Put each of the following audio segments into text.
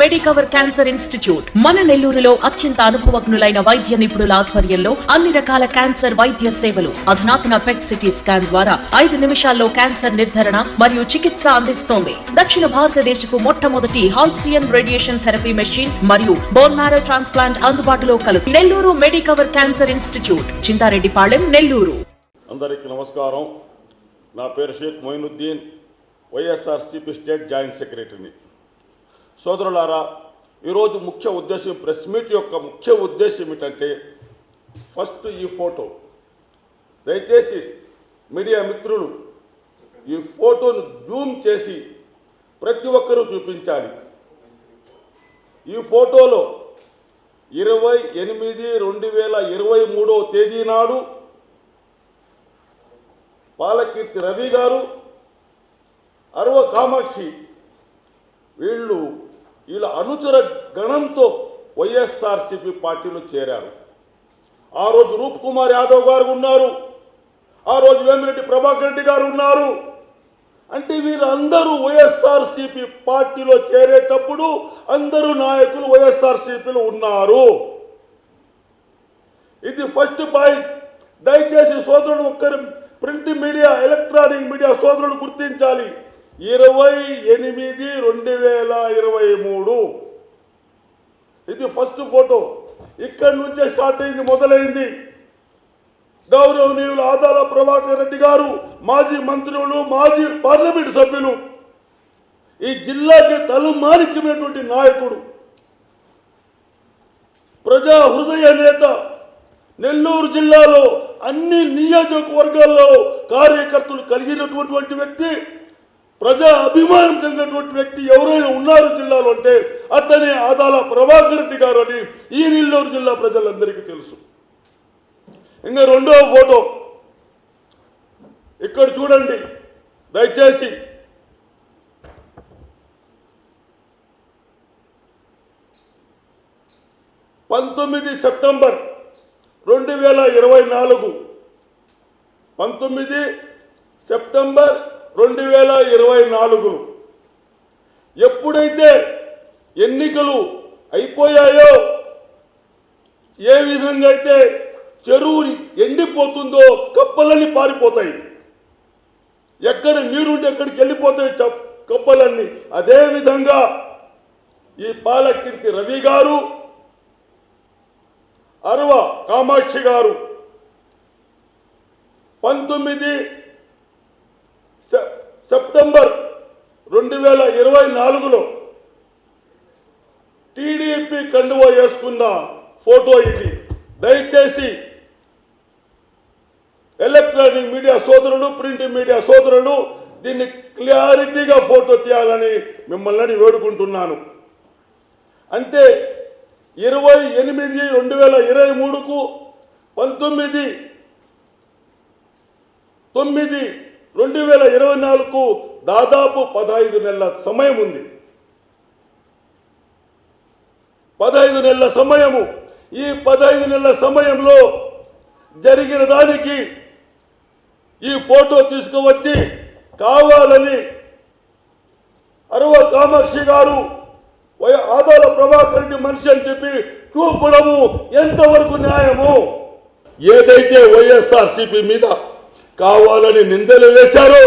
Medicover cancer institute మన నెల్లూరులో అత్యంత అనుభవజ్ఞులైన వైద్య నిపుణుల ఆధ్వర్యంలో అన్ని రకాల క్యాన్సర్ వైద్య సేవలు అధునాతన పెట్ సిటీ స్కాన్ ద్వారా ఐదు నిమిషాల్లో క్యాన్సర్ నిర్ధారణ మరియు చికిత్స అందిస్తోంది. దక్షిణ భారతదేశపు మొట్టమొదటి హాల్సియన్ రేడియేషన్ థెరపీ మెషిన్ మరియు బోన్ మ్యారో ట్రాన్స్ప్లాంట్ అందుబాటులో కలదు Nellore Medicover cancer institute Chintareddypalem Nellore. అందరికీ నమస్కారం. నా పేరు Sheikh Moinuddin YSRCP state joint సెక్రటరీని. సోదరులారా ఈరోజు ముఖ్య ఉద్దేశం ప్రెస్ మీట్ యొక్క ముఖ్య ఉద్దేశం ఏమిటంటే ఫస్ట్ ఈ ఫోటో. దయచేసి మీడియా మిత్రులు ఈ ఫోటోను జూమ్ చేసి ప్రతి ఒక్కరూ చూపించాలి. ఈ ఫోటోలో ఇరవై ఎనిమిది రెండు వేల ఇరవై మూడో తేదీ నాడు పాలకీర్తి రవి గారు అరవ కామాక్షి వీళ్ళు వీళ్ళ అనుచర గణంతో వైఎస్ఆర్సిపి పార్టీలో చేరారు. ఆ రోజు రూప్ కుమార్ యాదవ్ గారు ఉన్నారు. ఆ రోజు వేమిరెడ్డి ప్రభాకర్ రెడ్డి గారు ఉన్నారు. అంటే వీరందరూ వైఎస్ఆర్సిపి పార్టీలో చేరేటప్పుడు అందరూ నాయకులు వైఎస్ఆర్సీపీలో ఉన్నారు. ఇది ఫస్ట్ పాయింట్. దయచేసి సోదరుడు ఒక్కరు ప్రింట్ మీడియా ఎలక్ట్రానిక్ మీడియా సోదరుడు గుర్తించాలి. ఇరవై ఎనిమిది రెండు వేల ఇరవై మూడు. ఇది ఫస్ట్ ఫోటో. ఇక్కడి నుంచే స్టార్ట్ అయింది మొదలైంది. గౌరవనీయులు ఆదాల ప్రభాకర్ రెడ్డి గారు మాజీ మంత్రులు మాజీ పార్లమెంట్ సభ్యులు ఈ జిల్లాకి తలుమానికినటువంటి నాయకుడు ప్రజా హృదయ నేత నెల్లూరు జిల్లాలో అన్ని నియోజకవర్గాల్లో కార్యకర్తలు కలిగినటువంటి వ్యక్తి ప్రజా అభిమానం చెందినటువంటి వ్యక్తి ఎవరైనా ఉన్నారు జిల్లాలో అంటే అతనే ఆదాల ప్రభాకర్ రెడ్డి గారు అని ఈ నెల్లూరు జిల్లా ప్రజలందరికీ తెలుసు. ఇంకా రెండవ ఫోటో. ఇక్కడ చూడండి. దయచేసి. పంతొమ్మిది సెప్టెంబర్ రెండు వేల ఇరవై నాలుగు. పంతొమ్మిది సెప్టెంబర్ రెండు వేల ఇరవై నాలుగు. ఎప్పుడైతే ఎన్నికలు అయిపోయాయో ఏ విధంగా అయితే చెరువు ఎండిపోతుందో కప్పలన్నీ పారిపోతాయి. ఎక్కడ నీరుంటే ఎక్కడికి వెళ్ళిపోతాయి కప్పలన్నీ. అదే విధంగా ఈ పాలకీర్తి రవి గారు అరవ కామాక్షి గారు పంతొమ్మిది సెప్టెంబర్ రెండు వేల ఇరవై నాలుగులో టీడీపీ కండువా వేసుకున్న ఫోటో ఇది. దయచేసి ఎలక్ట్రానిక్ మీడియా సోదరులు ప్రింట్ మీడియా సోదరులు దీన్ని క్లారిటీగా ఫోటో తీయాలని మిమ్మల్ని వేడుకుంటున్నాను. అంటే ఇరవై ఎనిమిది రెండు వేల ఇరవై మూడుకు పంతొమ్మిది తొమ్మిది రెండు వేల ఇరవై నాలుగు దాదాపు పదహైదు నెలల సమయం ఉంది. పదహైదు నెలల సమయము. ఈ పదహైదు నెలల సమయంలో జరిగిన దానికి ఈ ఫోటో తీసుకువచ్చి కావాలని అరవ కామాక్షి గారు వై- ఆదాల ప్రభాకర్ రెడ్డి మనిషి అని చెప్పి చూపడము ఎంతవరకు న్యాయము? ఏదైతే వైఎస్ఆర్సిపి మీద కావాలని నిందలు వేశారో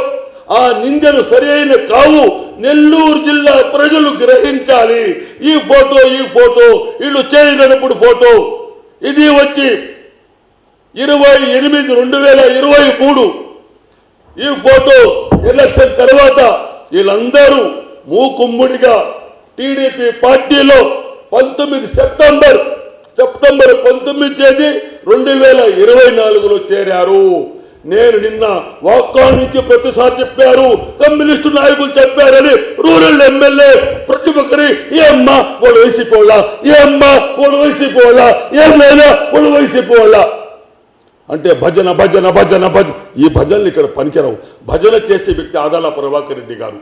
ఆ నిందలు సరైన కావు నెల్లూరు జిల్లా ప్రజలు గ్రహించాలి. ఈ ఫోటో ఈ ఫోటో వీళ్ళు చేయనప్పుడు ఫోటో. ఇది వచ్చి ఇరవై ఎనిమిది రెండు వేల ఇరవై మూడు. ఈ ఫోటో ఎలక్షన్ తర్వాత వీళ్ళందరూ మూకుమ్ముడిగా టీడీపీ పార్టీలో పంతొమ్మిది సెప్టెంబర్ సెప్టెంబర్ పంతొమ్మిది తేదీ రెండు వేల ఇరవై నాలుగులో చేరారు. నేను నిన్న వాకాన్ నుంచి ప్రతిసారి చెప్పారు. కమ్యూనిస్టు నాయకులు చెప్పారని రూరల్ ఎమ్మెల్యే ప్రతి ఒక్కరి ఏమ్మా వాళ్ళు వేసిపోలా ఏమ్మా వాళ్ళు వేసిపోలా ఏమైనా వాళ్ళు వేసిపోలా అంటే భజన భజన భజన భజన ఈ భజనలు ఇక్కడ పనికిరావు. భజన చేసే వ్యక్తి ఆదాల ప్రభాకర్ రెడ్డి గారు.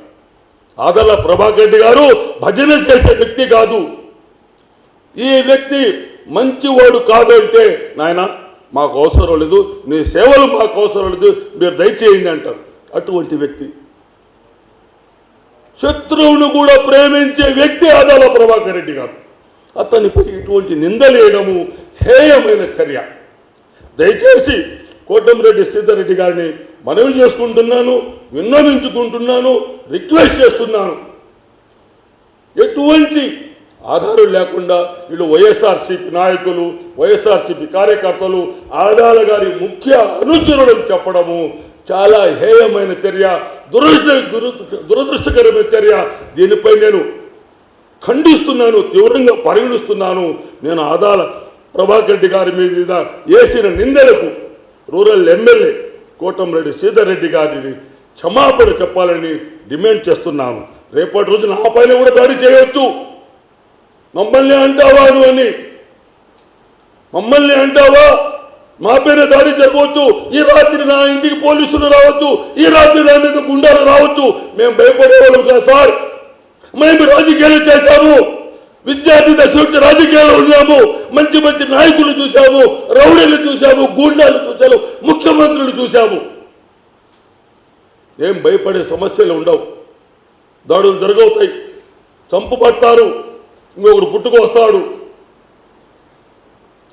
ఆదాల ప్రభాకర్ రెడ్డి గారు భజన చేసే వ్యక్తి కాదు. ఈ వ్యక్తి మంచివాడు కాదు అంటే నాయన మాకు అవసరం లేదు నీ సేవలు మాకు అవసరం లేదు మీరు దయచేయండి అంటారు. అటువంటి వ్యక్తి. శత్రువును కూడా ప్రేమించే వ్యక్తి ఆదాల ప్రభాకర్ రెడ్డి గారు. అతనిపై ఇటువంటి నిందలేయడము హేయమైన చర్య. దయచేసి కోటమిరెడ్డి సీతారెడ్డి గారిని మనవి చేసుకుంటున్నాను విన్నవించుకుంటున్నాను రిక్వెస్ట్ చేస్తున్నాను. ఎటువంటి ఆధారం లేకుండా వీళ్ళు వైఎస్ఆర్సీపీ నాయకులు వైఎస్ఆర్సీపీ కార్యకర్తలు ఆదాల గారి ముఖ్య అనుచరులను చెప్పడము చాలా హేయమైన చర్య దురదృష్ట దురదృష్టకరమైన చర్య. దీనిపై నేను ఖండిస్తున్నాను తీవ్రంగా పరిగణిస్తున్నాను. నేను ఆదాల ప్రభాకర్ రెడ్డి గారి మీద వేసిన నిందలకు రూరల్ ఎమ్మెల్యే కోటంరెడ్డి సీతారెడ్డి గారిని క్షమాపణ చెప్పాలని డిమాండ్ చేస్తున్నాను. రేపటి రోజు నా పైన కూడా దాడి చేయవచ్చు మమ్మల్ని అంటావా నువ్వు అని? మమ్మల్ని అంటావా? మా పైన దాడి జరగవచ్చు ఈ రాత్రి నా ఇంటికి పోలీసులు రావచ్చు. ఈ రాత్రి నా మీద గుండాలు రావచ్చు. మేము భయపడేవాళ్ళం కదా సార్. మేము రాజకీయాలు చేశాము. విద్యార్థి దశ నుంచి రాజకీయాలు ఉన్నాము. మంచి మంచి నాయకులు చూశాము. రౌడీలు చూశాము. గూండాలు చూశాము. ముఖ్యమంత్రులు చూశాము. ఏం భయపడే సమస్యలు ఉండవు. దాడులు జరగవుతాయి. చంపబడతారు ఇంకొకడు పుట్టుకొస్తాడు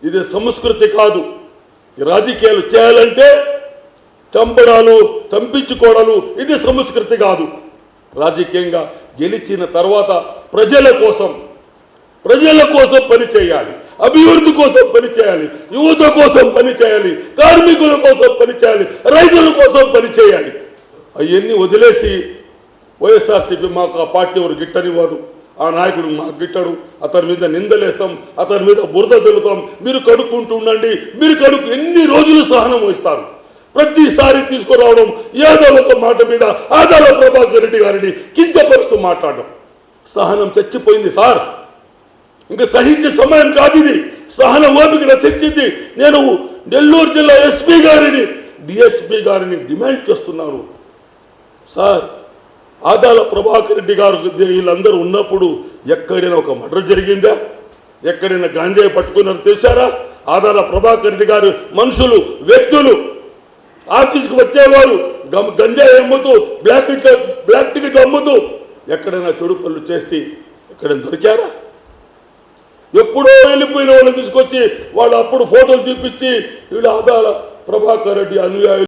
ఇది సంస్కృతి కాదు. రాజకీయాలు చేయాలంటే చంపడాలు చంపించుకోవడాలు ఇది సంస్కృతి కాదు. రాజకీయంగా గెలిచిన తర్వాత ప్రజల కోసం ప్రజల కోసం పని చేయాలి. అభివృద్ధి కోసం పని చేయాలి. యువత కోసం పని చేయాలి. కార్మికుల కోసం పని చేయాలి. రైతుల కోసం పని చేయాలి. అవన్నీ వదిలేసి వైఎస్ఆర్సీపీ మాకు ఆ పార్టీ ఎవరు గిట్టని వారు ఆ నాయకుడు మాకు గిట్టడు. అతని మీద నిందలేస్తాం. అతని మీద బురద తెలుతాం మీరు కడుక్కుంటూ ఉండండి. మీరు కడుక్కు ఎన్ని రోజులు సహనం వహిస్తారు? ప్రతిసారి తీసుకురావడం ఏదో ఒక మాట మీద ఆదాల ప్రభాకర్ రెడ్డి గారిని కించపరుస్తూ మాట్లాడడం. సహనం చచ్చిపోయింది సార్. ఇంకా సహించే సమయం కాదు ఇది. సహన ఓపిక రచించింది నేను నెల్లూరు జిల్లా ఎస్పీ గారిని డిఎస్పీ గారిని డిమాండ్ చేస్తున్నారు సార్ ఆదాల ప్రభాకర్ రెడ్డి గారు వీళ్ళందరూ ఉన్నప్పుడు ఎక్కడైనా ఒక మర్డర్ జరిగిందా? ఎక్కడైనా గాంజాయి పట్టుకున్నారు తెలిసారా ఆదాల ప్రభాకర్ రెడ్డి గారు మనుషులు వ్యక్తులు ఆఫీస్కి వచ్చేవారు గంజాయి అమ్ముతూ బ్లాక్ బ్లాక్ టికెట్లు అమ్ముతూ ఎక్కడైనా చెడు పనులు చేస్తే ఎక్కడైనా దొరికారా? ఎప్పుడో వెళ్ళిపోయిన వాళ్ళని తీసుకొచ్చి వాళ్ళు అప్పుడు ఫోటోలు చూపించి వీళ్ళు ఆదాల ప్రభాకర్ రెడ్డి అనుయాయులు